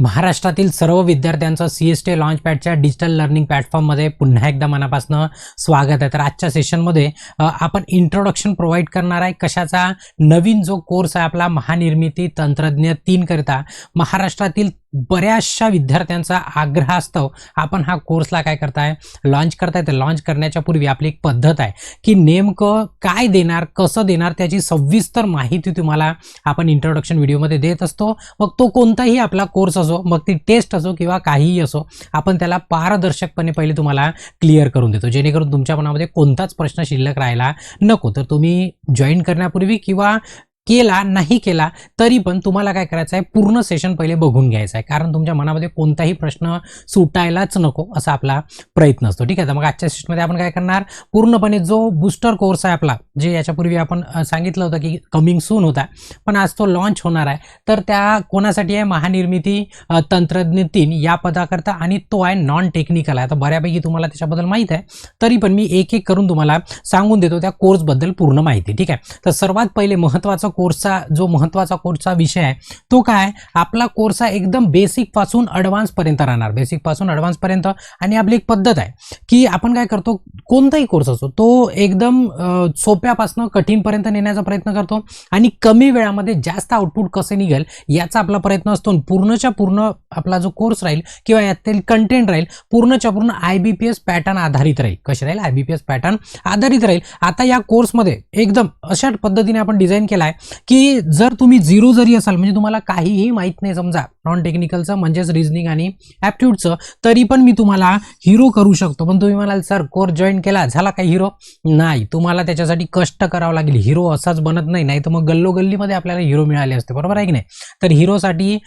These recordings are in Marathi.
महाराष्ट्रातील सर्व विद्यार्थ्यांचं सी एस टी लॉन्च पॅडच्या डिजिटल लर्निंग प्लॅटफॉर्ममध्ये पुन्हा एकदा मनापासून स्वागत आहे. तर आजच्या सेशनमध्ये आपण इंट्रोडक्शन प्रोव्हाइड करणार आहे कशाचा? नवीन जो कोर्स आहे आपला महानिर्मिती तंत्रज्ञ तीनकरिता महाराष्ट्रातील बऱ्याचशा विद्यार्थ्यांचा आग्रह असतो आपण हा कोर्सला काय करताय? लॉन्च करताय. तर लॉन्च करण्याच्या पूर्वी आपली एक पद्धत आहे की नेमकं काय देणार कसं देणार त्याची सविस्तर माहिती तुम्हाला आपण इंट्रोडक्शन व्हिडिओमध्ये देत असतो. मग तो कोणताही आपला कोर्स असो मग ती टेस्ट असो किंवा काहीही असो आपण त्याला पारदर्शकपणे पहिले तुम्हाला क्लिअर करून देतो. जेणेकरून तुमच्या मनामध्ये कोणताच प्रश्न शिल्लक राहायला नको. तर तुम्ही जॉईन करण्यापूर्वी किंवा केला नाही केला तरी पण तुम्हाला काय करायचं आहे? पूर्ण सेशन पहिले बघून घ्यायचं आहे. कारण तुमच्या मनामध्ये कोणताही प्रश्न सुटायलाच नको असा आपला प्रयत्न असतो. ठीक आहे? तर मग आजच्या सेशनमध्ये आपण काय करणार? पूर्णपणे जो बूस्टर कोर्स आहे आपला जे याच्यापूर्वी आपण सांगितलं होतं की कमिंग सून होता पण आज तो लॉन्च होणार आहे. तर त्या कोणासाठी आहे? महानिर्मिती तंत्रज्ञ तीन या पदाकरता आणि तो आहे नॉन टेक्निकल आहे. तर बऱ्यापैकी तुम्हाला त्याच्याबद्दल माहीत आहे. तरी पण मी एक एक करून तुम्हाला सांगून देतो त्या कोर्सबद्दल पूर्ण माहिती. ठीक आहे? तर सर्वात पहिले महत्त्वाचं कोर्सचा जो महत्त्वाचा कोर्सचा विषय आहे तो काय? आपला कोर्स हा एकदम बेसिकपासून ॲडव्हान्सपर्यंत राहणार. बेसिकपासून ॲडव्हान्सपर्यंत आणि आपली एक पद्धत आहे की आपण काय करतो कोणताही कोर्स असो तो एकदम सोप्यापासून कठीणपर्यंत नेण्याचा प्रयत्न करतो. आणि कमी वेळामध्ये जास्त आउटपुट कसे निघेल याचा आपला प्रयत्न असतो. आणि पूर्णच्या पूर्ण आपला जो कोर्स राहील किंवा यातील कंटेंट राहील पूर्णच्या पूर्ण I B P S pattern आधारित राहील. कसे राहील? I B P S pattern आधारित राहील. आता या कोर्समध्ये एकदम अशा पद्धतीने आपण डिझाईन केला आहे की जर तुम्ही झिरो जरी असाल म्हणजे तुम्हाला काहीही माहीत नाही समजा नॉन टेक्निकलचं म्हणजेच रिझनिंग आणि ॲप्ट्यूडचं तरी पण मी तुम्हाला हिरो करू शकतो. पण तुम्ही म्हणाल सर कोर्स जॉईन केला झाला काही हिरो नाही तुम्हाला त्याच्यासाठी कष्ट करावं लागेल. हिरो असाच बनत नाही नाही तर मग गल्लोगल्लीमध्ये आपल्याला हिरो मिळाले असते बरोबर आहे की नाही? तर हिरोसाठी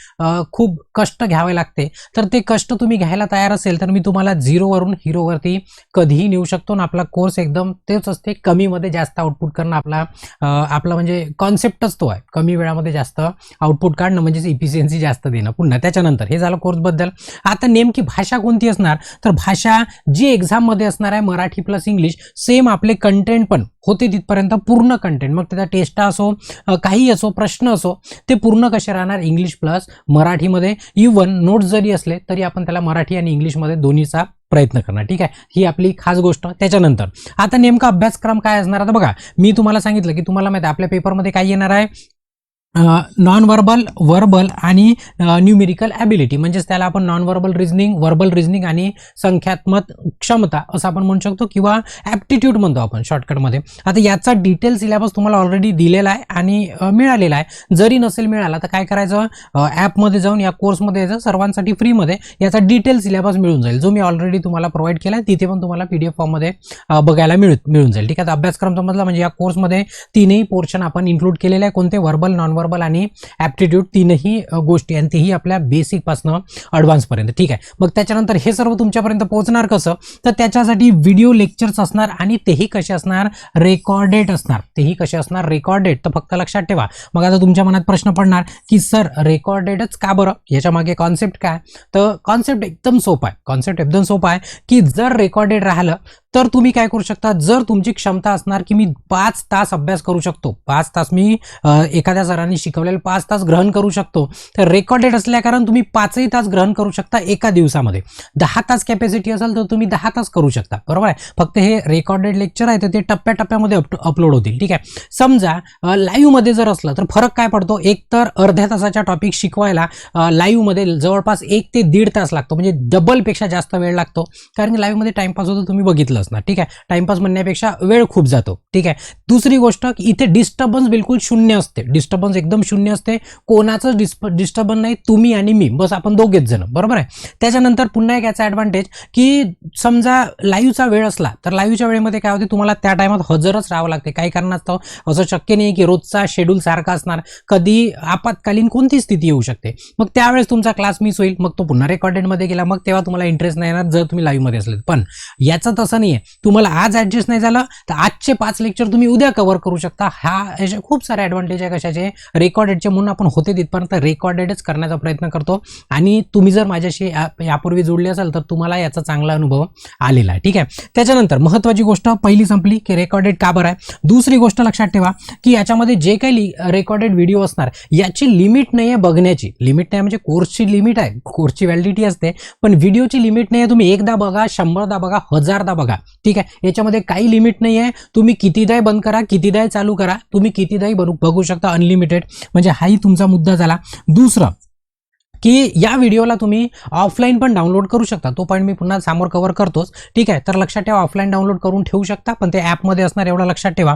खूप कष्ट घ्यावे लागते. तर ते कष्ट तुम्ही घ्यायला तयार असेल तर मी तुम्हाला झिरोवरून हिरोवरती कधीही नेऊ शकतो. आणि आपला कोर्स एकदम तेच असते कमीमध्ये जास्त आउटपुट करणं आपला आपला म्हणजे कॉन्सेप्टच तो आहे. कमी वेळामध्ये जास्त आउटपुट काढणं म्हणजेच इफिशियन्सी जास्त देणं. पुन्हा त्याच्यानंतर हे झालं कोर्सबद्दल आता नेमकी भाषा कोणती असणार? तर भाषा जी एक्झाममध्ये असणार आहे मराठी प्लस इंग्लिश सेम आपले कंटेंट पण होते तिथपर्यंत पूर्ण कंटेंट मग त्याचा टेस्ट असो काही असो प्रश्न असो ते पूर्ण कसे राहणार? इंग्लिश प्लस मराठीमध्ये. इवन नोट्स जरी असले तरी आपण त्याला मराठी आणि इंग्लिशमध्ये दोन्हीचा प्रयत्न करणार. ठीक आहे? ही आपली खास गोष्ट त्याच्यानंतर. आता नेमका अभ्यासक्रम काय असणार? आता बघा मी तुम्हाला सांगितलं की तुम्हाला माहिती आहे आपल्या पेपरमध्ये काय येणार आहे? नॉन वर्बल वर्बल आणि न्यूमेरिकल ॲबिलिटी म्हणजेच त्याला आपण non verbal reasoning verbal reasoning आणि संख्यात्मक क्षमता असं आपण म्हणू शकतो किंवा ॲप्टिट्यूड म्हणतो आपण शॉर्टकटमध्ये आता याचा डिटेल सिलेबस तुम्हाला ऑलरेडी दिलेला आहे आणि मिळालेला आहे. जरी नसेल मिळाला तर काय करायचं? ॲपमध्ये जाऊन या कोर्समध्ये यायचं सर्वांसाठी फ्रीमध्ये याचा डिटेल सिलेबस मिळून जाईल. जो मी ऑलरेडी तुम्हाला प्रोव्हाइड केला आहे तिथे पण तुम्हाला पी डी एफ फॉर्ममध्ये बघायला मिळू मिळून जाईल. ठीक आहे? तर अभ्यासक्रम समजला म्हणजे या कोर्समध्ये तीनही पोर्शन आपण इन्क्लूड केलेले आहे. कोणते? वर्बल नॉन वर्बल आणि ॲप्टिट्यूड तीनही गोष्टी आणि तेही आपल्या बेसिकपासनं ॲडव्हान्सपर्यंत ठीक आहे? मग त्याच्यानंतर हे सर्व तुमच्यापर्यंत पोहोचणार कसं? तर त्याच्यासाठी व्हिडिओ लेक्चर्स असणार आणि तेही कसे असणार? रेकॉर्डेड असणार. तेही कसे असणार? रेकॉर्डेड तर फक्त लक्षात ठेवा. मग आता तुमच्या मनात प्रश्न पडणार की सर रेकॉर्डेडच का बरं? याच्या मागे कॉन्सेप्ट काय? तर कॉन्सेप्ट एकदम सोपा आहे. कॉन्सेप्ट एकदम सोपा आहे की जर रेकॉर्डेड राहिलं तर तुम्ही काय करू शकता? जर तुमची क्षमता असणार की मी पाच तास अभ्यास करू शकतो पाच तास मी एखाद्या सरांनी शिकवलेले पाच तास ग्रहण करू शकतो तर रेकॉर्डेड असल्या कारण तुम्ही पाचही तास ग्रहण करू शकता एका दिवसामध्ये. दहा तास कॅपॅसिटी असेल तर तुम्ही दहा तास करू शकता. बरोबर आहे? फक्त हे रेकॉर्डेड लेक्चर आहे तर ते टप्प्याटप्प्यामध्ये अपलोड होतील. ठीक आहे? समजा लाईव्हमध्ये जर असलं तर फरक काय पडतो? एक तर अर्ध्या तासाच्या टॉपिक शिकवायला लाईव्हमध्ये जवळपास एक ते दीड तास लागतो. म्हणजे डबलपेक्षा जास्त वेळ लागतो. कारण की लाईव्हमध्ये टाइमपास होतो तुम्ही बघितलं असणार. ठीक आहे? टाइमपास म्हणण्यापेक्षा वेळ खूप जातो. ठीक आहे? दुसरी गोष्ट की इथे डिस्टर्बन्स बिलकुल शून्य असते. डिस्टर्बन्स एकदम शून्य असते. कोणाचं डिस्प डिस्टर्बन्स नाही तुम्ही आणि मी. बस आपण दोघेच जण. बरोबर आहे? त्याच्यानंतर पुन्हा एक याचा ॲडव्हान्टेज की समजा लाईव्हचा वेळ असला तर लाईव्हच्या वेळेमध्ये काय होते? तुम्हाला त्या टायमात हजरच राहावं लागते. काही कारणास्तव असं शक्य नाही की रोजचा शेड्यूल सारखा असणार. कधी आपत्कालीन कोणती स्थिती येऊ शकते? मग त्यावेळेस तुमचा क्लास मिस होईल. मग तो पुन्हा रेकॉर्डेडमध्ये गेला. मग तेव्हा तुम्हाला इंटरेस्ट नाही येणार जर तुम्ही लाईव्हमध्ये असले पण याचं तसं नाही नाहीये. तुम्हाला आज ॲडजस्ट नाही झालं तर आजचे पाच लेक्चर तुम्ही उद्या कव्हर करू शकता. हा याचे खूप सारे ॲडव्हान्टेज आहे कशाचे? रेकॉर्डेडचे म्हणून आपण होते तिथपर्यंत रेकॉर्डेडच करण्याचा प्रयत्न करतो. आणि तुम्ही जर माझ्याशी यापूर्वी जोडले असाल तर तुम्हाला याचा चांगला अनुभव आलेला आहे. ठीक आहे? त्याच्यानंतर महत्त्वाची गोष्ट पहिली संपली की रेकॉर्डेड का बरं आहे? दुसरी गोष्ट लक्षात ठेवा की याच्यामध्ये जे काही रेकॉर्डेड व्हिडिओ असणार याची लिमिट नाही आहे बघण्याची. लिमिट नाही म्हणजे कोर्सची लिमिट आहे. कोर्सची व्हॅलिडिटी असते. पण व्हिडिओची लिमिट नाही आहे तुम्ही एकदा बघा शंभरदा बघा हजारदा बघा. ठीक आहे? याच्यामध्ये काही लिमिट नाही आहे तुम्ही कितीदाही बंद करा कितीदाही चालू करा. तुम्ही कितीदाही बनू बघू शकता अनलिमिटेड म्हणजे हाही तुमचा मुद्दा झाला. दुसरं की या व्हिडिओला तुम्ही ऑफलाईन पण डाउनलोड करू शकता. तो पॉईंट मी पुन्हा समोर कवर करतोच. ठीक आहे? तर लक्षात ठेवा ऑफलाईन डाउनलोड करून ठेवू शकता पण ते ॲपमध्ये असणार एवढं लक्षात ठेवा.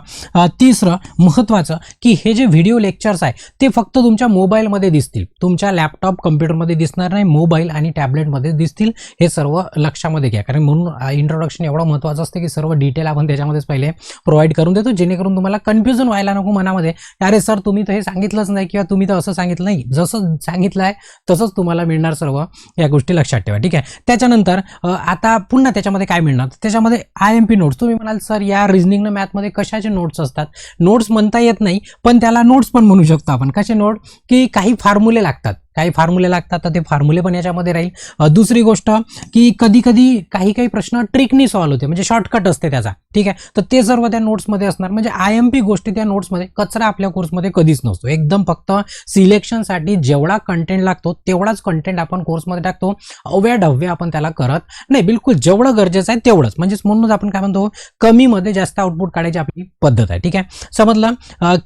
तिसरं महत्त्वाचं की हे जे व्हिडिओ लेक्चर्स आहे ते फक्त तुमच्या मोबाईलमध्ये दिसतील. तुमच्या लॅपटॉप कम्प्युटरमध्ये दिसणार नाही मोबाईल आणि टॅबलेटमध्ये दिसतील. हे सर्व लक्षामध्ये घ्या. कारण म्हणून इंट्रोडक्शन एवढं महत्त्वाचं असतं की सर्व डिटेल आपण त्याच्यामध्येच पहिले प्रोव्हाइड करून देतो. जेणेकरून तुम्हाला कन्फ्युजन व्हायला नको मनामध्ये. अरे सर तुम्ही तर हे सांगितलंच नाही किंवा तुम्ही तर असं सांगितलं नाही. जसं सांगितलं आहे तसंच तुम्हाला मिळणार सर्व या गोष्टी लक्षात ठेवा ठीक आहे? त्याच्यानंतर आता पुन्हा त्याच्यामध्ये काय मिळणार? त्याच्यामध्ये आय एम पी नोट्स तुम्ही म्हणाल सर या रिझनिंगनं मॅथमध्ये कशाचे नोट्स असतात? नोट्स म्हणता येत नाही पण त्याला नोट्स पण म्हणू शकतो आपण. कसे नोट की काही फॉर्म्युले लागतात. काही फॉर्म्युले लागतात तर ते फॉर्म्युले पण याच्यामध्ये राहील. दुसरी गोष्ट की कधी कधी काही काही प्रश्न ट्रिकनी सॉल्व्ह होते. म्हणजे शॉर्टकट असते त्याचा. ठीक आहे? तर ते सर्व त्या नोट्समध्ये असणार. म्हणजे आय एम पी गोष्टी त्या नोट्समध्ये कचरा आपल्या कोर्समध्ये कधीच नसतो. एकदम फक्त सिलेक्शनसाठी जेवढा कंटेंट लागतो तेवढाच कंटेंट आपण कोर्समध्ये टाकतो. अव्या ढव्य आपण त्याला करत नाही. बिलकुल जेवढं गरजेचं आहे तेवढंच. म्हणजेच म्हणूनच आपण काय म्हणतो कमीमध्ये जास्त आउटपुट काढायची आपली पद्धत आहे. ठीक आहे? समजलं?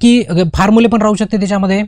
की फॉर्म्युले पण राहू शकते त्याच्यामध्ये.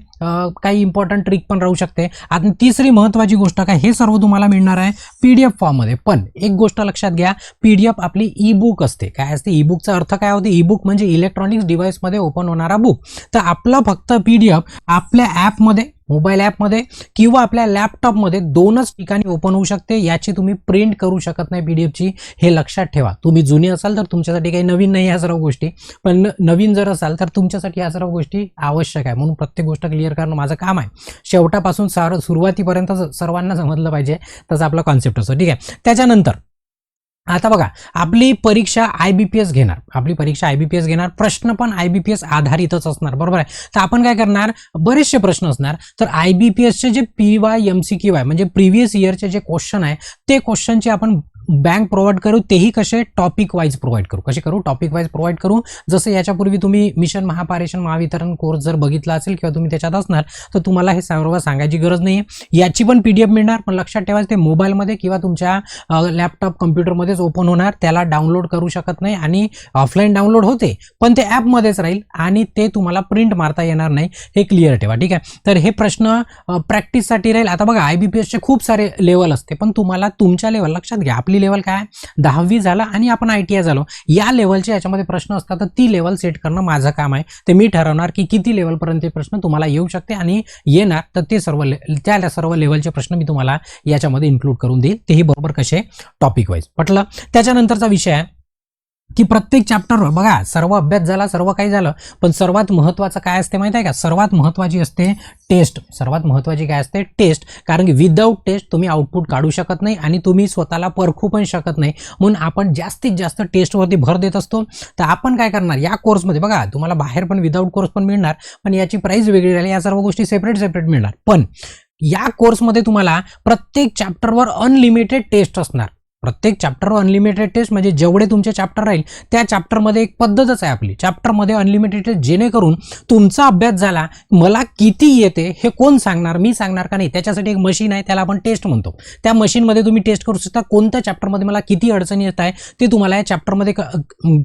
काही इम्पॉर्टंट ट्रिक पण राहू शकते. आणि तिसरी महत्त्वाची गोष्ट काय हे सर्व तुम्हाला मिळणार आहे पी डी एफ फॉर्ममध्ये पण एक गोष्ट लक्षात घ्या पी डी एफ आपली ई बुक असते. काय असते? ई बुकचा अर्थ काय होते? ई बुक म्हणजे इलेक्ट्रॉनिक्स डिव्हाइसमध्ये ओपन होणारा बुक तर आपलं फक्त पी डी एफ आपल्या ॲपमध्ये मोबाईल ॲपमध्ये किंवा आपल्या लॅपटॉपमध्ये दोनच ठिकाणी ओपन होऊ शकते याची तुम्ही प्रिंट करू शकत नाही पी डी एफची हे लक्षात ठेवा. तुम्ही जुनी असाल तर तुमच्यासाठी काही नवीन नाही ह्या सर्व गोष्टी. पण न- नवीन जर असाल तर तुमच्यासाठी या सर्व गोष्टी आवश्यक आहे. म्हणून प्रत्येक गोष्ट क्लिअर करणं माझं काम आहे. शेवटापासून सार सुरुवातीपर्यंत सर्वांना समजलं पाहिजे. तसं आपला कॉन्सेप्ट असतो. ठीक आहे. त्याच्यानंतर आता बघा आपली परीक्षा आय बी पी एस घेणार. आपली परीक्षा आय बी पी एस घेणार. प्रश्न पण आय बी पी एस आधारितच असणार. बरोबर आहे? तर आपण काय करणार? बरेचसे प्रश्न असणार. तर आय बी पी एसचे जे P Y M C Q आहे म्हणजे प्रिव्हियस इयरचे जे क्वेश्चन आहे ते क्वेश्चनचे आपण बँक प्रोव्हाइड करू तेही कसे टॉपिक वाईज प्रोव्हाइड करू. कसे करू? टॉपिक वाईज प्रोव्हाइड करू. जसं याच्यापूर्वी तुम्ही मिशन महापारेषण महावितरण कोर्स जर बघितला असेल किंवा तुम्ही त्याच्यात असणार तर तुम्हाला हे सर्व सांगायची गरज नाही आहे याची पण पी डी एफ मिळणार पण लक्षात ठेवा ते मोबाईलमध्ये किंवा तुमच्या लॅपटॉप कम्प्युटरमध्येच ओपन होणार. त्याला डाउनलोड करू शकत नाही आणि ऑफलाईन डाउनलोड होते पण ते ॲपमध्येच राहील आणि ते तुम्हाला प्रिंट मारता येणार नाही. हे क्लिअर ठेवा ठीक आहे? तर हे प्रश्न प्रॅक्टिससाठी राहील. आता बघा आय बी पी एसचे खूप सारे लेवल असते पण तुम्हाला तुमच्या लेवल लक्षात घ्या. आपली लेवल काय दहावी झालं आणि आपण आय टी आय झालो. या लेवलचे याच्यामध्ये प्रश्न असतात तर ती लेवल सेट करणं माझं काम आहे. ते मी ठरवणार की किती लेवलपर्यंत प्रश्न तुम्हाला येऊ शकते आणि येणार तर ते सर्व ले त्या सर्व लेवलचे प्रश्न मी तुम्हाला याच्यामध्ये इन्क्लूड करून देईल. तेही बरोबर कसे? टॉपिक वाईज पटलं? त्याच्यानंतरचा विषय आहे. की प्रत्येक चॅप्टरवर बघा सर्व अभ्यास झाला सर्व काही झालं पण सर्वात महत्त्वाचं काय असते माहिती आहे का? सर्वात महत्त्वाची असते टेस्ट सर्वात महत्त्वाची काय असते? टेस्ट कारण की विदाऊट टेस्ट तुम्ही आउटपुट काढू शकत नाही आणि तुम्ही स्वतःला परखू पण शकत नाही. म्हणून आपण जास्तीत जास्त टेस्टवरती भर देत असतो. तर आपण काय करणार? या कोर्समध्ये बघा तुम्हाला बाहेर पण विदाऊट कोर्स पण मिळणार पण याची प्राईस वेगळी राहिली या सर्व गोष्टी सेपरेट सेपरेट मिळणार. पण या कोर्समध्ये तुम्हाला प्रत्येक चॅप्टरवर अनलिमिटेड टेस्ट असणार. प्रत्येक चॅप्टरवर अनलिमिटेड टेस्ट म्हणजे जेवढे तुमचे चॅप्टर राहील त्या चॅप्टरमध्ये एक पद्धतच आहे आपली. चॅप्टरमध्ये अनलिमिटेड टेस्ट जेणेकरून तुमचा अभ्यास झाला मला किती येते हे कोण सांगणार मी सांगणार का नाही त्याच्यासाठी एक मशीन आहे त्याला आपण टेस्ट म्हणतो. त्या मशीनमध्ये तुम्ही टेस्ट करू शकता कोणत्या चॅप्टरमध्ये मला किती अडचणी येत आहे ते तुम्हाला या चॅप्टरमध्ये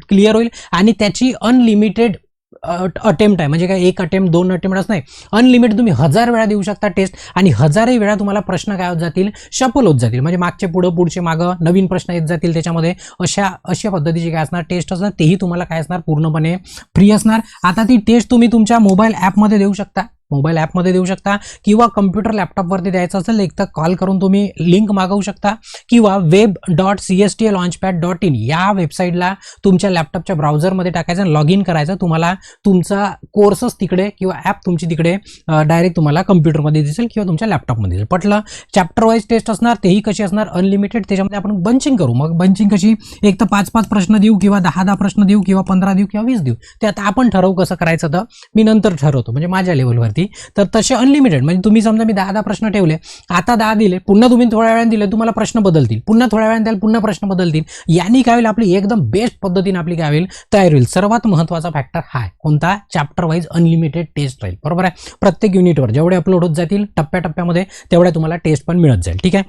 क्लिअर होईल आणि त्याची अनलिमिटेड अटेम्प्ट आहे. म्हणजे काय एक अटेम्प्ट दोन अटेम्प्ट असं नाही. अनलिमिटेड तुम्ही हजार वेळा देऊ शकता टेस्ट आणि हजारही वेळा तुम्हाला प्रश्न काय होत जातील? शफल होत जातील. म्हणजे मागचे पुढं पुढचे मागं नवीन प्रश्न येत जातील त्याच्यामध्ये. अशा अशा पद्धतीची काय असणार? टेस्ट असणार. तेही तुम्हाला काय असणार? पूर्णपणे फ्री असणार. आता ती टेस्ट तुम्ही तुमच्या मोबाईल ॲपमध्ये देऊ शकता. मोबाईल ॲपमध्ये देऊ शकता किंवा कम्प्युटर लॅपटॉपवरती द्यायचं असेल एक तर कॉल करून तुम्ही लिंक मागवू शकता किंवा web dot C S T A launchpad dot in या वेबसाईटला तुमच्या लॅपटॉपच्या ब्राउझरमध्ये टाकायचं लॉग इन करायचं. तुम्हाला तुमचा कोर्सच तिकडे किंवा ॲप तुमची तिकडे डायरेक्ट तुम्हाला कम्प्युटरमध्ये दिसेल किंवा तुमच्या लॅपटॉपमध्ये दिसेल. पटलं? चॅप्टर वाईज टेस्ट असणार तेही कशी असणार? अनलिमिटेड त्याच्यामध्ये आपण बंचिंग करू. मग बंचिंग कशी? एक तर पाच पाच प्रश्न देऊ किंवा दहा दहा प्रश्न देऊ किंवा पंधरा देऊ किंवा वीस देऊ. ते आता आपण ठरवू कसं करायचं तर मी नंतर ठरवतो. म्हणजे माझ्या लेवलवरती तर तसे अनलिमिटेड म्हणजे तुम्ही समजा मी दहा दहा प्रश्न ठेवले आता दहा दिले पुन्हा तुम्ही थोड्या वेळाने दिले तुम्हाला प्रश्न बदलतील. पुन्हा थोड्या वेळाने द्याल पुन्हा प्रश्न बदलतील. यांनी काय होईल? आपली एकदम बेस्ट पद्धतीने आपली काय होईल? तयार होईल. सर्वात महत्त्वाचा फॅक्टर हा आहे. कोणता? चॅप्टर वाईज अनलिमिटेड टेस्ट राहील बरोबर आहे? प्रत्येक युनिटवर जेवढे अपलोड होत जातील टप्प्याटप्प्यामध्ये तेवढ्या तुम्हाला टेस्ट पण मिळत जाईल. ठीक आहे?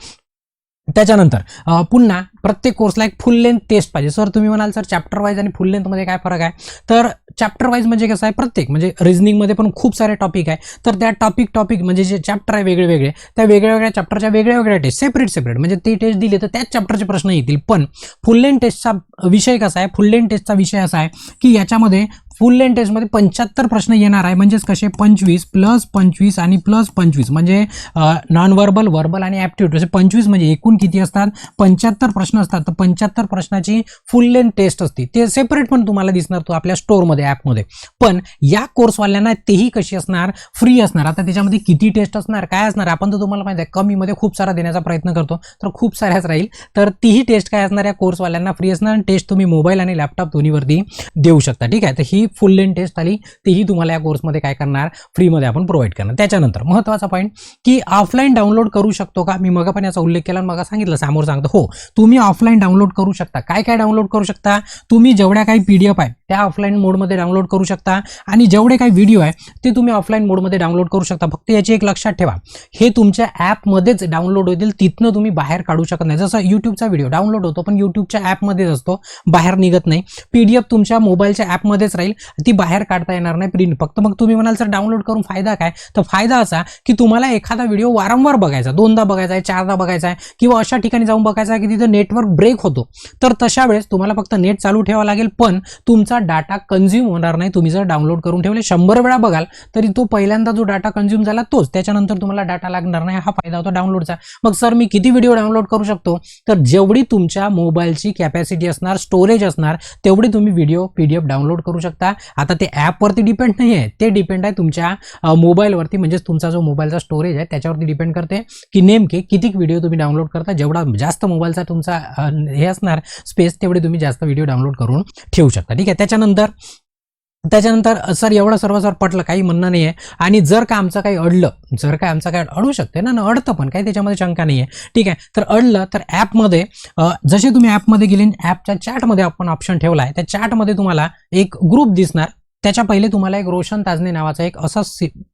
त्याच्यानंतर पुन्हा प्रत्येक कोर्सला एक फुल लेंथ टेस्ट पाहिजे. सर तुम्ही म्हणाल सर चॅप्टर वाईज आणि फुल लेंथमध्ये काय फरक आहे? तर चॅप्टर वाईज म्हणजे कसं आहे प्रत्येक म्हणजे रिझनिंगमध्ये पण खूप सारे टॉपिक आहे. तर त्या टॉपिक टॉपिक म्हणजे जे चॅप्टर आहे वेगळे वेगळे त्या वेगळ्या वेगळ्या चॅप्टरच्या वेगळ्या वेगळ्या टेस्ट सेपरेट सेपरेट म्हणजे ते टेस्ट दिले तर त्याच चॅप्टरचे प्रश्न येतील. पण फुल लेन टेस्टचा विषय कसा आहे फुल लेन टेस्टचा विषय असा आहे की याच्यामध्ये फुल लेंथ टेस्टमध्ये पंच्याहत्तर प्रश्न येणार आहे. म्हणजेच कसे? पंचवीस प्लस पंचवीस आणि प्लस पंचवीस. म्हणजे नॉन वर्बल वर्बल आणि ॲप्टिट्यूड असे पंचवीस म्हणजे एकूण किती असतात? पंच्याहत्तर प्रश्न असतात. तर पंच्याहत्तर प्रश्नाची फुल लेंथ टेस्ट असते. ते सेपरेट पण तुम्हाला दिसणार तो आपल्या स्टोअरमध्ये ॲपमध्ये पण या कोर्सवाल्यांना तेही कशी असणार? फ्री असणार. आता त्याच्यामध्ये किती टेस्ट असणार? काय असणार? आपण तर तुम्हाला माहिती आहे कमीमध्ये खूप सारा देण्याचा प्रयत्न करतो. तर खूप साऱ्याच राहील. तर तीही टेस्ट काय असणार? या कोर्सवाल्यांना फ्री असणार. आणि टेस्ट तुम्ही मोबाईल आणि लॅपटॉप दोन्हीवरती देऊ शकता. ठीक आहे? तर ही फुल लेंथ टेस्ट आली तेही तुम्हाला या कोर्समध्ये काय करणार? फ्रीमध्ये आपण प्रोव्हाइड करणार. त्याच्यानंतर महत्त्वाचा पॉईंट की ऑफलाईन डाउनलोड करू शकतो का? मी मग पण याचा उल्लेख केला आणि मग सांगितलं समोर सांगतो. हो तुम्ही ऑफलाईन डाउनलोड करू शकता. काय काय डाउनलोड करू शकता? तुम्ही जेवढ्या काही पी डी एफ आहे त्या ऑफलाईन मोडमध्ये डाउनलोड करू शकता. आणि जेवढे काही व्हिडिओ आहे ते तुम्ही ऑफलाईन मोडमध्ये डाउनलोड करू शकता. फक्त याची एक लक्षात ठेवा. हे तुमच्या ॲपमध्येच डाउनलोड होतील तिथनं तुम्ही बाहेर काढू शकत नाही. जसं यूट्यूबचा व्हिडिओ डाउनलोड होतो पण यूट्यूबच्या ॲपमध्येच असतो. बाहेर निघत नाही. पी डी एफ तुमच्या मोबाईलच्या ॲपमध्येच राहील. ती बाहेर काढता येणार नाही प्रिंट. फक्त मग तुम्ही म्हणाल सर डाउनलोड करून फायदा काय? तर फायदा असा की तुम्हाला एखादा व्हिडिओ वारंवार बघायचा दोनदा बघायचा आहे चारदा बघायचा आहे किंवा अशा ठिकाणी जाऊन बघायचा आहे की तिथं नेटवर्क ब्रेक होतो. तर तशा वेळेस तुम्हाला फक्त नेट चालू ठेवावं लागेल पण तुमचा डाटा कन्झ्युम होणार नाही. तुम्ही जर डाउनलोड करून ठेवले शंभर वेळा बघाल तरी तो पहिल्यांदा जो डाटा कन्झ्युम झाला तोच. त्याच्यानंतर तुम्हाला डाटा लागणार नाही हा फायदा होतो डाउनलोडचा. मग सर मी किती व्हिडिओ डाउनलोड करू शकतो? तर जेवढी तुमच्या मोबाईलची कॅपॅसिटी असणार स्टोरेज असणार तेवढी तुम्ही video P D F download करू शकता. आता ते ॲपवरती डिपेंड नाही आहे ते डिपेंड आहे तुमच्या मोबाईलवरती म्हणजेच तुमचा जो मोबाईलचा स्टोरेज आहे त्याच्यावरती डिपेंड करते. की नेमके किती व्हिडिओ तुम्ही डाउनलोड करता? जेवढा जास्त मोबाईलचा तुमचा हे असणार स्पेस तेवढे तुम्ही जास्त व्हिडिओ डाउनलोड करून ठेवू शकता. ठीक आहे? त्याच्यानंतर त्याच्यानंतर सर एवढं सर्व सर पटलं काही म्हणणं नाही आहे आणि जर का आमचं काही अडलं जर काय आमचं काय अडू शकते ना ना अडतं पण काही त्याच्यामध्ये शंका नाही आहे ठीक आहे तर अडलं तर ॲपमध्ये जसे तुम्ही ॲपमध्ये गेले ॲपच्या चॅटमध्ये आपण ऑप्शन ठेवला आहे. त्या चॅटमध्ये तुम्हाला एक ग्रुप दिसणार त्याच्या पहिले तुम्हाला एक रोशन ताजने नावाचा एक असा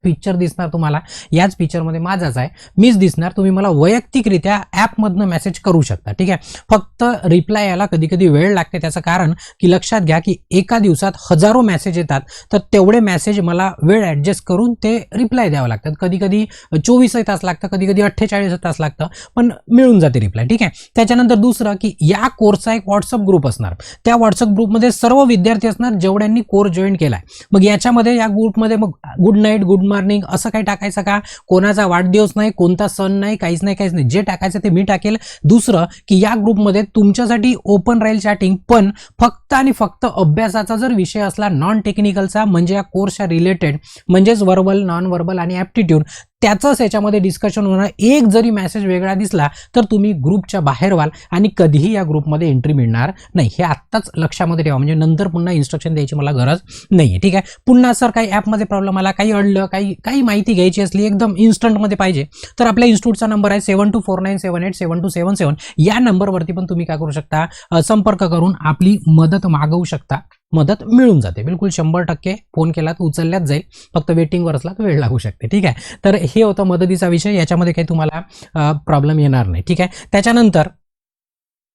पिक्चर दिसणार तुम्हाला. याच पिक्चरमध्ये माझाच आहे. मीच दिसणार. तुम्ही मला वैयक्तिकरित्या ॲपमधनं मेसेज करू शकता. ठीक आहे? फक्त रिप्लाय यायला कधी कधी वेळ लागते. त्याचं कारण की लक्षात घ्या की एका दिवसात हजारो मेसेज येतात. तर तेवढे मेसेज मला वेळ ॲडजस्ट करून ते रिप्लाय द्यावं लागतात. कधी कधी चोवीसही तास लागतं. कधी कधी अठ्ठेचाळीस तास लागतं. पण मिळून जाते रिप्लाय ठीक आहे? त्याच्यानंतर दुसरं की या कोर्सचा एक व्हॉट्सअप ग्रुप असणार. त्या व्हॉट्सअप ग्रुपमध्ये सर्व विद्यार्थी असणार जेवढ्यांनी कोर्स जॉईन केला आहे. मग याच्यामध्ये या ग्रुपमध्ये मग गुड नाईट गुड मॉर्निंग असं काही टाकायचं का? कोणाचा वाढदिवस नाही कोणता सण नाही काहीच नाही काहीच नाही. जे टाकायचं ते मी टाकेल. दुसरं की या ग्रुपमध्ये तुमच्यासाठी ओपन राहील चॅटिंग पण फक्त आणि फक्त अभ्यासाचा जर विषय असला नॉन टेक्निकलचा म्हणजे या कोर्सच्या रिलेटेड म्हणजेच वर्बल नॉन वर्बल आणि ॲप्टिट्यूड त्याचंच याच्यामध्ये डिस्कशन होणार. एक जरी मेसेज वेगळा दिसला तर तुम्ही ग्रुपच्या बाहेर व्हाल आणि कधीही या ग्रुपमध्ये एंट्री मिळणार नाही. हे आत्ताच लक्षामध्ये ठेवा. म्हणजे नंतर पुन्हा इन्स्ट्रक्शन द्यायची मला गरज नाही आहे ठीक आहे? पुन्हा सर काही ॲपमध्ये प्रॉब्लेम आला काही अडलं काही काही माहिती घ्यायची असली एकदम इन्स्टंटमध्ये पाहिजे. तर आपल्या इन्स्टिट्यूटचा नंबर आहे seven two four nine seven eight seven two seven seven या नंबरवरती पण तुम्ही काय करू शकता? संपर्क करून आपली मदत मागवू शकता. मदत मिळून जाते. बिलकुल शंभर टक्के फोन केला तर उचलल्याच जाईल. फक्त वेटिंगवर असला तर वेळ लागू शकते. ठीक आहे? तर हे होतं मदतीचा विषय. याच्यामध्ये काही तुम्हाला प्रॉब्लेम येणार नाही. ठीक आहे? त्याच्यानंतर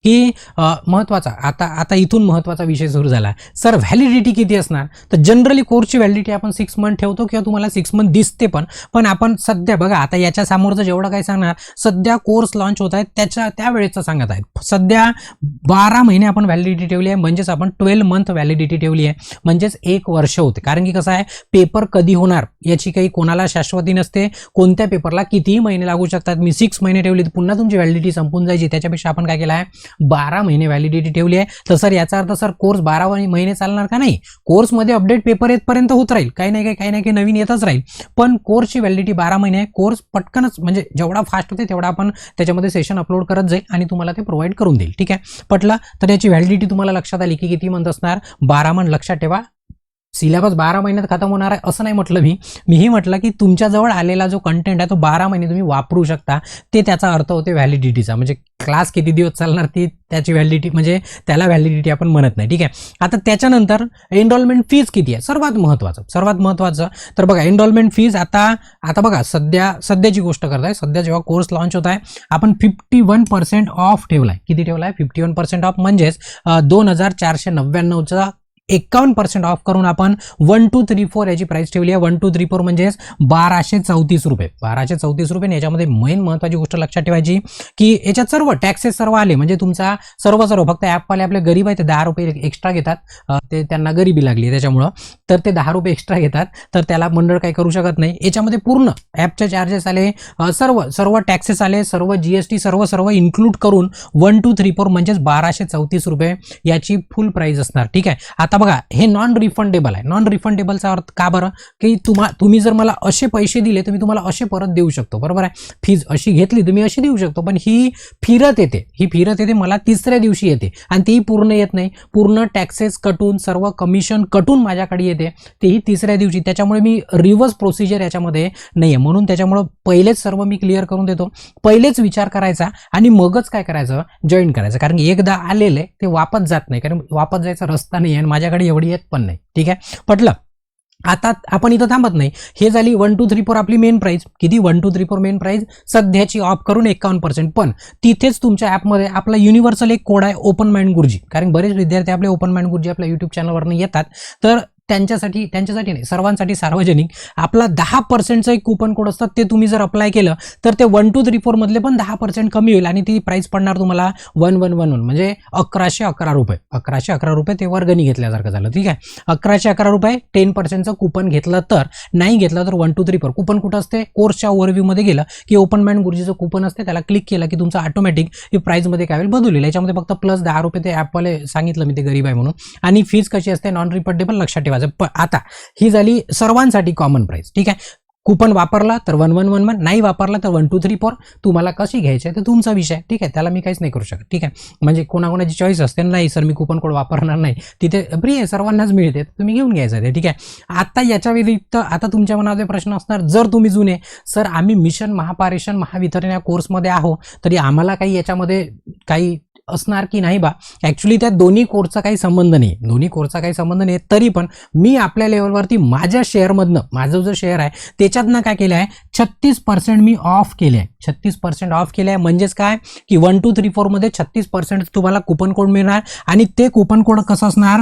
की महत्त्वाचा आता आता इथून महत्त्वाचा विषय सुरू झाला. सर व्हॅलिडिटी किती असणार? तर जनरली कोर्सची व्हॅलिडिटी आपण सिक्स मंथ ठेवतो किंवा तुम्हाला सिक्स मंथ दिसते पण पण आपण सध्या बघा आता याच्या समोरचं जेवढं काही सांगणार सध्या कोर्स लॉन्च होत आहेत त्याच्या त्या वेळेचं सांगत आहेत. सध्या बारा महिने आपण व्हॅलिडिटी ठेवली आहे म्हणजेच आपण ट्वेल्व मंथ व्हॅलिडिटी ठेवली आहे. म्हणजेच एक वर्ष होते. कारण की कसं आहे पेपर कधी होणार याची काही कोणाला शाश्वती नसते. कोणत्या पेपरला कितीही महिने लागू शकतात. मी सिक्स महिने ठेवली तर पुन्हा तुमची व्हॅलिडिटी संपून जायची. त्याच्यापेक्षा आपण काय केलं आहे बारा महिने व्हॅलिडिटी ठेवली आहे. तर सर याचा अर्थ सर कोर्स बारा महिने चालणार का नाही? कोर्समध्ये अपडेट पेपर येतपर्यंत होत राहील. काही नाही काही काही नाही काही नवीन येतच राहील. पण कोर्सची व्हॅलिडिटी बारा महिने आहे. कोर्स पटकनच म्हणजे जेवढा फास्ट होते तेवढा आपण त्याच्यामध्ये सेशन अपलोड करत जाईल आणि तुम्हाला ते प्रोव्हाइड करून देईल. ठीक आहे? पटलं? तर याची व्हॅलिडिटी तुम्हाला लक्षात आली की किती मंथ असणार? बारा मंथ लक्षात ठेवा. सिलेबस बारा महिन्यात खतम होणार आहे असं नाही म्हटलं मी. मीही म्हटलं की तुमच्याजवळ आलेला जो कंटेंट आहे तो बारा महिने तुम्ही वापरू शकता. ते त्याचा अर्थ होते व्हॅलिडिटीचा म्हणजे क्लास किती दिवस चालणार ती त्याची व्हॅलिडिटी म्हणजे त्याला व्हॅलिडिटी आपण म्हणत नाही. ठीक आहे? आता त्याच्यानंतर एनरोलमेंट फीज किती आहे? सर्वात महत्त्वाचं सर्वात महत्त्वाचं तर बघा एनरोलमेंट फीज आता आता बघा सध्या सध्याची गोष्ट करत आहे सध्या जेव्हा कोर्स लॉन्च होत आहे आपण फिफ्टी वन पर्सेंट ऑफ ठेवला आहे किती ठेवला आहे फिफ्टी वन पर्सेंट ऑफ म्हणजेच दोन हजार चारशे नव्याण्णवचा एकावन्न पर्सेंट ऑफ करून आपण वन टू थ्री फोर याची प्राईस ठेवली आहे. वन टू थ्री फोर म्हणजेच बाराशे चौतीस रुपये. बाराशे चौतीस रुपये आणि याच्यामध्ये मेन महत्त्वाची गोष्ट लक्षात ठेवायची की याच्यात सर्व टॅक्सेस सर्व आले. म्हणजे तुमचा सर्व सर्व फक्त ॲपवाले आपले गरीब आहे ते दहा रुपये एक्स्ट्रा घेतात. ते त्यांना गरिबी लागली त्याच्यामुळं. तर ते दहा रुपये एक्स्ट्रा घेतात. तर त्याला मंडळ काही करू शकत नाही. याच्यामध्ये पूर्ण ॲपचे चार्जेस आले. सर्व सर्व टॅक्सेस आले. सर्व जी एस टी सर्व सर्व इन्क्लूड करून वन टू थ्री फोर म्हणजेच बाराशे चौतीस रुपये याची फुल प्राईज असणार. ठीक आहे? आता बघा हे नॉन रिफंडेबल आहे. नॉन रिफंडेबलचा अर्थ का बरं? की तुम्हा तुम्ही जर मला असे पैसे दिले तर मी तुम्हाला असे परत देऊ शकतो. बरोबर आहे? फीज अशी घेतली तर मी अशी देऊ शकतो. पण ही फिरत येते. ही फिरत येते मला तिसऱ्या दिवशी येते. आणि तीही पूर्ण येत नाही. पूर्ण टॅक्सेस कटून सर्व कमिशन कटून माझ्याकडे येते. तेही तिसऱ्या दिवशी. त्याच्यामुळे मी रिव्हर्स प्रोसिजर याच्यामध्ये नाही आहे म्हणून त्याच्यामुळं पहिलेच सर्व मी क्लिअर करून देतो. पहिलेच विचार करायचा आणि मगच काय करायचं? जॉईन करायचं. कारण की एकदा आलेले ते वापस जात नाही. कारण वापस जायचा रस्ता नाही आहे आणि माझ्याकडे एवढी येत पण नाही. ठीक आहे? पटलं? आता आपण इथं थांबत नाही. हे झाली वन टू थ्री फोर आपली मेन प्राईज किती? One two three four main price सध्याची ऑफ करून एकावन्न पर्सेंट पण तिथेच तुमच्या ॲपमध्ये आपला युनिव्हर्सल एक कोड आहे ओपन माइंड गुरुजी. कारण बरेच विद्यार्थी आपले ओपन माइंड गुरुजी आपल्या युट्यूब चॅनलवरनं येतात. तर त्यांच्यासाठी त्यांच्यासाठी नाही सर्वांसाठी सार्वजनिक. आपला दहा पर्सेंटचं एक कुपन कोड असतात ते तुम्ही जर अप्लाय केलं तर ते वन टू थ्री फोरमधले पण दहा पर्सेंट कमी होईल आणि ती प्राईस पडणार तुम्हाला वन वन वन वन म्हणजे अकराशे अकरा रुपये. अकराशे अकरा रुपये ते वर्गणी घेतल्यासारखं झालं. ठीक आहे? अकराशे अकरा रुपये टेन पर्सेंटचं कुपन घेतलं तर नाही घेतलं तर one two three four coupon कुठं असते? कोर्सच्या ओव्हरव्ह्यूमध्ये गेलं की ओपन माइंड गुरुजीचं कुपन असते त्याला क्लिक केलं की तुमचं ऑटोमॅटिक ही प्राईजमध्ये काय होईल? बदललेलं याच्यामध्ये फक्त प्लस दहा रुपये ते ॲपवाले सांगितलं मी ते गरीब आहे म्हणून. आणि फीज कशी असते? नॉन रिफंडेबल लक्षात ठेवायचं पण आता ही झाली सर्वांसाठी कॉमन प्राईस ठीक आहे? कुपन वापरला तर वन वन वन वन नाही वापरला तर वन टू थ्री फोर तुम्हाला कशी घ्यायची आहे तर तुमचा विषय. ठीक आहे? त्याला मी काहीच नाही करू शकत. ठीक आहे? म्हणजे कोणाकोणाची चॉईस असते. नाही सर मी कुपन कोड वापरणार नाही. तिथे फ्री आहे. सर्वांनाच मिळते. तुम्ही घेऊन घ्यायचं ते ठीक आहे? आता याच्या व्यतिरिक्त आता तुमच्या मनामध्ये प्रश्न असणार जर तुम्ही जुने सर आम्ही मिशन महापारेषण महावितरण या कोर्समध्ये आहो तरी आम्हाला काही याच्यामध्ये काही असणार की नाही बा? ॲक्च्युली त्या दोन्ही कोर्सचा काही संबंध नाही दोन्ही कोर्सचा काही संबंध नाही तरी पण मी आपल्या लेवलवरती माझ्या शेअरमधनं माझं जो शेअर आहे त्याच्यातनं काय केलं आहे छत्तीस पर्सेंट मी ऑफ केले आहे छत्तीस पर्सेंट ऑफ केले आहे म्हणजेच काय? की वन टू थ्री फोरमध्ये छत्तीस पर्सेंट तुम्हाला कुपन कोड मिळणार. आणि ते कुपन कोड कसं असणार?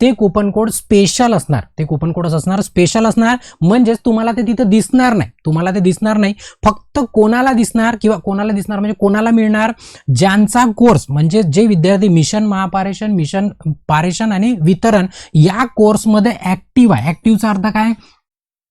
ते कुपन कोड स्पेशल असणार. ते कुपन कोडच असणार स्पेशल असणार. म्हणजेच तुम्हाला ते तिथं दिसणार नाही. तुम्हाला ते दिसणार नाही. फक्त कोणाला दिसणार किंवा कोणाला दिसणार म्हणजे कोणाला मिळणार? ज्यांचा कोर्स म्हणजे जे विद्यार्थी मिशन महापारेषण मिशन पारेषण आणि वितरण या कोर्समध्ये ॲक्टिव्ह आहे. ॲक्टिव्हचा अर्थ काय?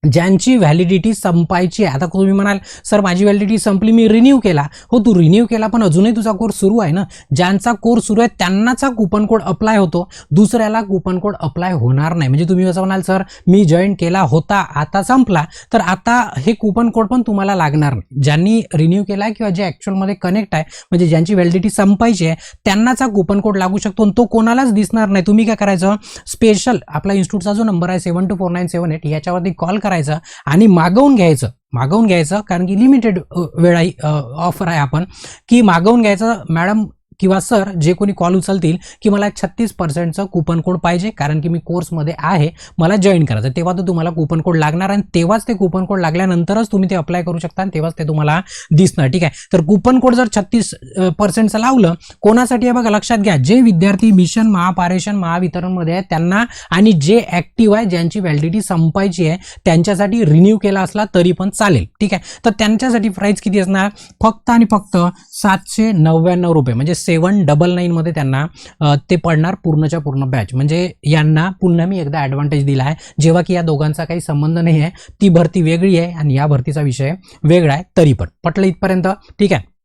ज्यांची व्हॅलिडिटी संपायची आहे. आता तुम्ही म्हणाल सर माझी व्हॅलिडिटी संपली मी रिन्यू केला. हो तू रिन्यू केला पण अजूनही तुझा कोर्स सुरू आहे ना? ज्यांचा कोर्स सुरू आहे त्यांनाचा कुपन कोड अप्लाय होतो. दुसऱ्याला कुपन कोड अप्लाय होणार नाही. म्हणजे तुम्ही असं म्हणाल सर मी जॉईन केला होता आता संपला. तर आता हे कुपन कोड पण तुम्हाला लागणार नाही. ज्यांनी रिन्यू केला आहे किंवा जे ॲक्च्युअलमध्ये कनेक्ट आहे म्हणजे ज्यांची व्हॅलिडिटी संपायची आहे त्यांनाचा कुपन कोड लागू शकतो आणि तो कोणालाच दिसणार नाही. तुम्ही काय करायचं? स्पेशल आपला इन्स्टिट्यूटचा जो नंबर आहे seven two four nine seven eight याच्यावरती कॉल करायचा आणि मागवून घ्यायचं. मागवून घ्यायचं कारण की लिमिटेड वेळा ऑफर आहे आपण. की मागवून घ्यायचं मॅडम किंवा सर जे कोणी कॉल उचलतील की मला छत्तीस पर्सेंटचं कुपन कोड पाहिजे कारण की मी कोर्समध्ये आहे मला जॉईन करायचं. तेव्हा तर तुम्हाला कुपन कोड लागणार आणि तेव्हाच ते कुपन कोड लागल्यानंतरच तुम्ही ते अप्लाय करू शकता आणि तेव्हाच ते तुम्हाला दिसणार. ठीक आहे? तर कुपन कोड जर छत्तीस पर्सेंटचं लावलं कोणासाठी आहे बघा? लक्षात घ्या जे विद्यार्थी मिशन महापारेषण महावितरणमध्ये आहेत त्यांना आणि जे ॲक्टिव्ह आहे ज्यांची व्हॅलिडिटी संपायची आहे त्यांच्यासाठी रिन्यू केला असला तरी पण चालेल. ठीक आहे? तर त्यांच्यासाठी प्राईस किती असणार? फक्त आणि फक्त सातशे नव्याण्णव रुपये. म्हणजे सेवन डबल नाईनमध्ये त्यांना ते पडणार पूर्णच्या पूर्ण बॅच म्हणजे यांना पुन्हा मी एकदा ॲडव्हान्टेज दिला आहे. जेव्हा की या दोघांचा काही संबंध नाही आहे ती भरती वेगळी आहे आणि या भरतीचा विषय वेगळा आहे तरी पण. पटलं इथपर्यंत? ठीक आहे.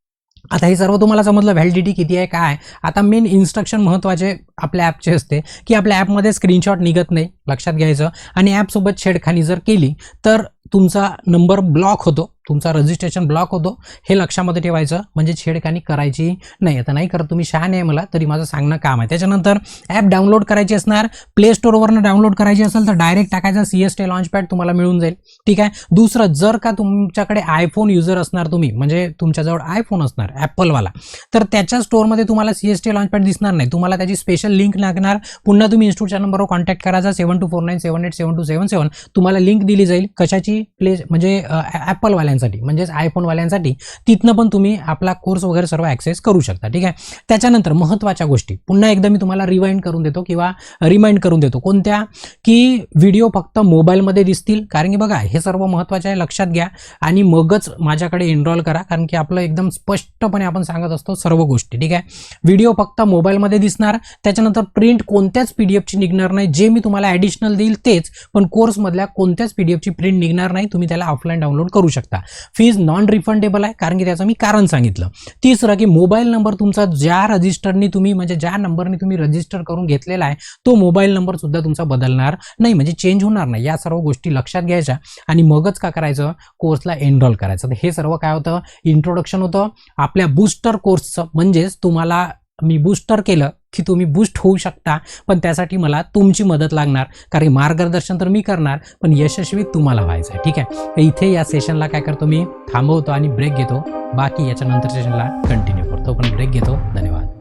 आता हे सर्व तुम्हाला समजलं व्हॅलिडिटी किती आहे काय आता मेन इन्स्ट्रक्शन महत्त्वाचे आपल्या ॲपचे असते की आपल्या ॲपमध्ये स्क्रीनशॉट निघत नाही लक्षात घ्यायचं. आणि ॲपसोबत छेडखानी जर केली तर तुमचा नंबर ब्लॉक होतो. तुमचा रजिस्ट्रेशन ब्लॉक होतो. हे लक्षामध्ये ठेवायचं. म्हणजे छेडखानी करायची नाही. आता नाही करत तुम्ही शहाणे आहे मला तरी माझं सांगणं काम आहे. त्याच्यानंतर ॲप डाउनलोड करायची असणार. प्ले स्टोअरवरनं डाउनलोड करायची असेल तर डायरेक्ट टाकायचा. सी एस टी लॉन्चपॅड तुम्हाला मिळून जाईल. ठीक आहे? दुसरं जर का तुमच्याकडे आयफोन युजर असणार तुम्ही म्हणजे तुमच्याजवळ आयफोन असणार ॲपलवाला तर त्याच्या स्टोअरमध्ये तुम्हाला सी एस टी लॉन्चपॅड दिसणार नाही. तुम्हाला त्याची स्पेशल लिंक लागणार. पुन्हा तुम्ही इन्स्टिट्यूटच्या नंबरवर कॉन्टॅक्ट करायचा seven two four nine seven eight seven two seven seven तुम्हाला लिंक दिली जाईल. कशाची? प्ले म्हणजे ॲपलवाल्या ॲपलवाल्यांसाठी म्हणजेच आयफोनवाल्यांसाठी तिथनं पण तुम्ही आपला कोर्स वगैरे सर्व ॲक्सेस करू शकता ठीक आहे? त्याच्यानंतर महत्त्वाच्या गोष्टी. पुन्हा एकदा मी तुम्हाला रिवाइंड करून देतो किंवा रिमाइंड करून देतो. कोणत्या? की व्हिडिओ फक्त मोबाईलमध्ये दिसतील. कारण की बघा हे सर्व महत्त्वाचे आहे लक्षात घ्या. आणि मगच माझ्याकडे एनरोल करा. कारण की आपलं एकदम स्पष्टपणे आपण सांगत असतो सर्व गोष्टी ठीक आहे? व्हिडिओ फक्त मोबाईलमध्ये दिसणार. त्याच्यानंतर प्रिंट कोणत्याच पी डी एफची निघणार नाही. जे मी तुम्हाला ॲडिशनल देईल तेच. पण कोर्समधल्या कोणत्याच पी डी एफची प्रिंट निघणार नाही. तुम्ही त्याला ऑफलाईन डाउनलोड करू शकता. फीज नॉन रिफंडेबल आहे. कारण की त्याचं मी कारण सांगितलं. तिसरं की मोबाईल नंबर तुमचा ज्या रजिस्टरनी तुम्ही म्हणजे ज्या नंबरने तुम्ही रजिस्टर करून घेतलेला आहे तो मोबाईल नंबर सुद्धा तुमचा बदलणार नाही. म्हणजे चेंज होणार नाही. या सर्व गोष्टी लक्षात घ्यायच्या आणि मगच का करायचं? कोर्सला एनरोल करायचं. तर हे सर्व काय होतं? इंट्रोडक्शन होतं. आपल्या बूस्टर कोर्सचं म्हणजेच तुम्हाला मी बूस्टर केलं की तुम्ही बूस्ट होऊ शकता पण त्यासाठी मला तुमची मदत लागणार. कारण मार्गदर्शन तर मी करणार पण यशस्वी तुम्हाला व्हायचं आहे ठीक आहे? तर इथे या सेशनला काय करतो मी? थांबवतो आणि ब्रेक घेतो. बाकी याच्यानंतर सेशनला कंटिन्यू करतो. पण ब्रेक घेतो. धन्यवाद.